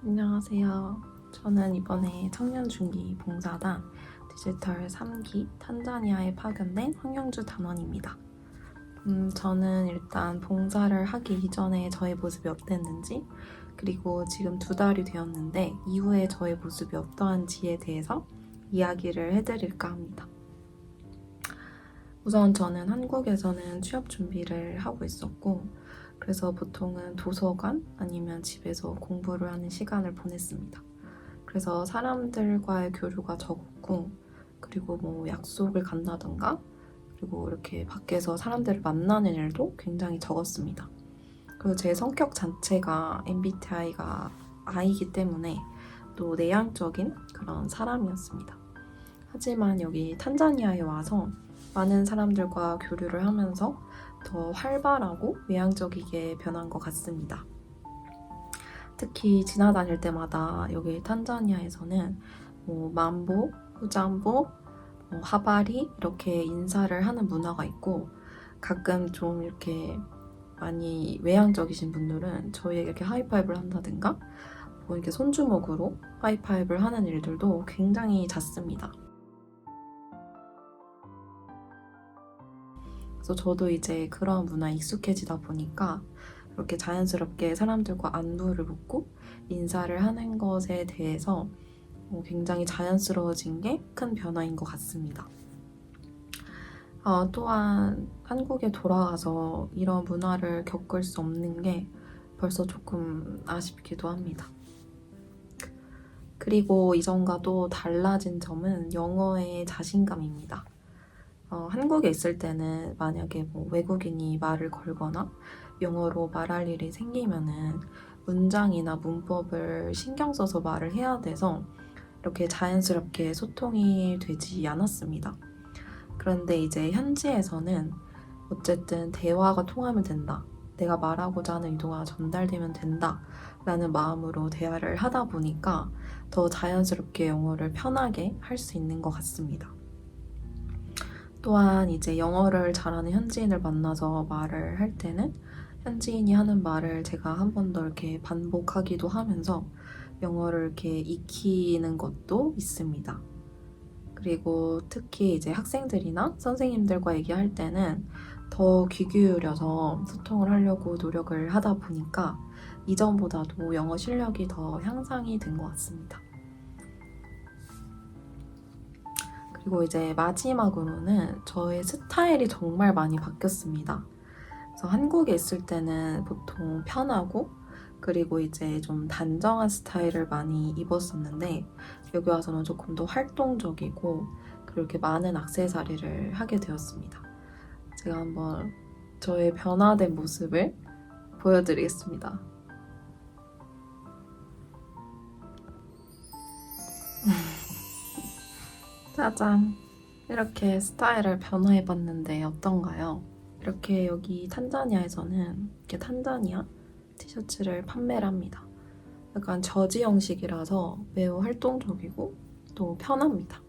안녕하세요. 저는 이번에 청년중기 봉사단 디지털 3기 탄자니아에 파견된 황영주 단원입니다. 음, 저는 일단 봉사를 하기 이전에 저의 모습이 어땠는지, 그리고 지금 두 달이 되었는데, 이후에 저의 모습이 어떠한지에 대해서 이야기를 해드릴까 합니다. 우선 저는 한국에서는 취업 준비를 하고 있었고, 그래서 보통은 도서관 아니면 집에서 공부를 하는 시간을 보냈습니다. 그래서 사람들과의 교류가 적었고, 그리고 뭐 약속을 간다던가, 그리고 이렇게 밖에서 사람들을 만나는 일도 굉장히 적었습니다. 그리고 제 성격 자체가 MBTI가 I이기 때문에 또 내향적인 그런 사람이었습니다. 하지만 여기 탄자니아에 와서 많은 사람들과 교류를 하면서 더 활발하고 외향적이게 변한 것 같습니다. 특히 지나다닐 때마다 여기 탄자니아에서는 뭐 만보, 후장보, 뭐 하바리 이렇게 인사를 하는 문화가 있고 가끔 좀 이렇게 많이 외향적이신 분들은 저희에게 이렇게 하이파이브를 한다든가 뭐 이렇게 손주먹으로 하이파이브를 하는 일들도 굉장히 잦습니다. 그래서 저도 이제 그런 문화에 익숙해지다 보니까 이렇게 자연스럽게 사람들과 안부를 묻고 인사를 하는 것에 대해서 어, 굉장히 자연스러워진 게 큰 변화인 것 같습니다. 어, 또한 한국에 돌아와서 이런 문화를 겪을 수 없는 게 벌써 조금 아쉽기도 합니다. 그리고 이전과도 달라진 점은 영어의 자신감입니다. 어, 한국에 있을 때는 만약에 뭐 외국인이 말을 걸거나 영어로 말할 일이 생기면은 문장이나 문법을 신경 써서 말을 해야 돼서 이렇게 자연스럽게 소통이 되지 않았습니다. 그런데 이제 현지에서는 어쨌든 대화가 통하면 된다. 내가 말하고자 하는 의도가 전달되면 된다. 라는 마음으로 대화를 하다 보니까 더 자연스럽게 영어를 편하게 할 수 있는 것 같습니다. 또한 이제 영어를 잘하는 현지인을 만나서 말을 할 때는 현지인이 하는 말을 제가 한 번 더 이렇게 반복하기도 하면서 영어를 이렇게 익히는 것도 있습니다. 그리고 특히 이제 학생들이나 선생님들과 얘기할 때는 더 귀 기울여서 소통을 하려고 노력을 하다 보니까 이전보다도 영어 실력이 더 향상이 된 것 같습니다. 그리고 이제 마지막으로는 저의 스타일이 정말 많이 바뀌었습니다. 그래서 한국에 있을 때는 보통 편하고 그리고 이제 좀 단정한 스타일을 많이 입었었는데 여기 와서는 조금 더 활동적이고 그리고 이렇게 많은 악세사리를 하게 되었습니다. 제가 한번 저의 변화된 모습을 보여드리겠습니다. 짜잔! 이렇게 스타일을 변화해봤는데 어떤가요? 이렇게 여기 탄자니아에서는 이렇게 탄자니아 티셔츠를 판매를 합니다. 약간 저지 형식이라서 매우 활동적이고 또 편합니다.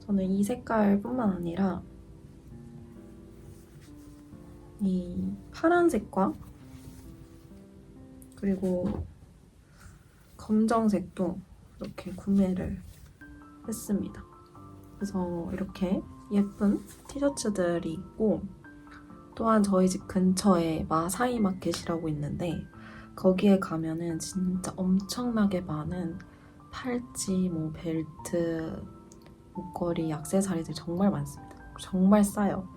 저는 이 색깔뿐만 아니라 이 파란색과 그리고 검정색도 이렇게 구매를 했습니다. 그래서 이렇게 예쁜 티셔츠들이 있고 또한 저희 집 근처에 마사이 마켓이라고 있는데 거기에 가면은 진짜 엄청나게 많은 팔찌, 뭐 벨트, 목걸이, 액세서리들 정말 많습니다. 정말 싸요.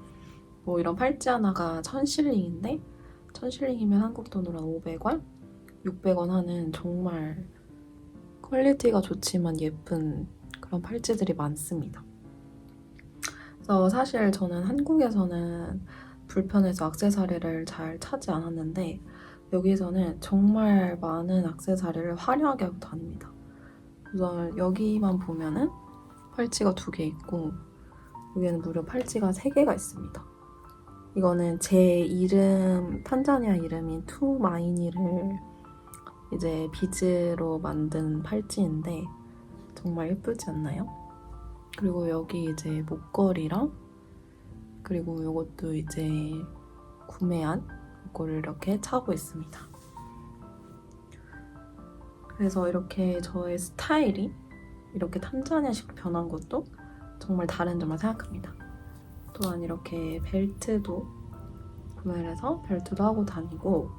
뭐 이런 팔찌 하나가 1000실링인데 1000실링이면 한국 돈으로 한 500원? 600원 하는 정말 퀄리티가 좋지만 예쁜 그런 팔찌들이 많습니다. 그래서 사실 저는 한국에서는 불편해서 액세서리를 잘 차지 않았는데 여기서는 정말 많은 액세서리를 화려하게 하고 다닙니다. 우선 여기만 보면은 팔찌가 두 개 있고 여기에는 무려 팔찌가 세 개가 있습니다. 이거는 제 이름 탄자니아 이름인 투마이니를 이제 비즈로 만든 팔찌인데 정말 예쁘지 않나요? 그리고 여기 이제 목걸이랑 그리고 이것도 이제 구매한 목걸이를 이렇게 차고 있습니다. 그래서 이렇게 저의 스타일이 이렇게 탄자니아식으로 변한 것도 정말 다른 점을 생각합니다. 또한 이렇게 벨트도 구매를 해서 벨트도 하고 다니고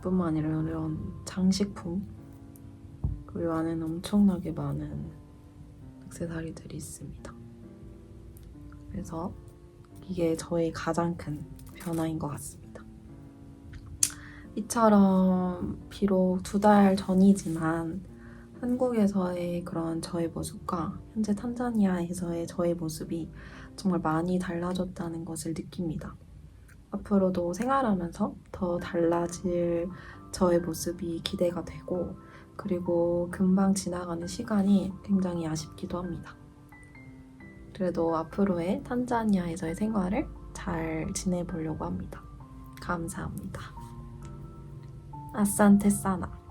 뿐만 아니라 이런 장식품 그리고 안에는 엄청나게 많은 액세서리들이 있습니다. 그래서 이게 저의 가장 큰 변화인 것 같습니다. 이처럼 비록 두 달 전이지만 한국에서의 그런 저의 모습과 현재 탄자니아에서의 저의 모습이 정말 많이 달라졌다는 것을 느낍니다. 앞으로도 생활하면서 더 달라질 저의 모습이 기대가 되고 그리고 금방 지나가는 시간이 굉장히 아쉽기도 합니다. 그래도 앞으로의 탄자니아에서의 생활을 잘 지내보려고 합니다. 감사합니다. 아산테 사나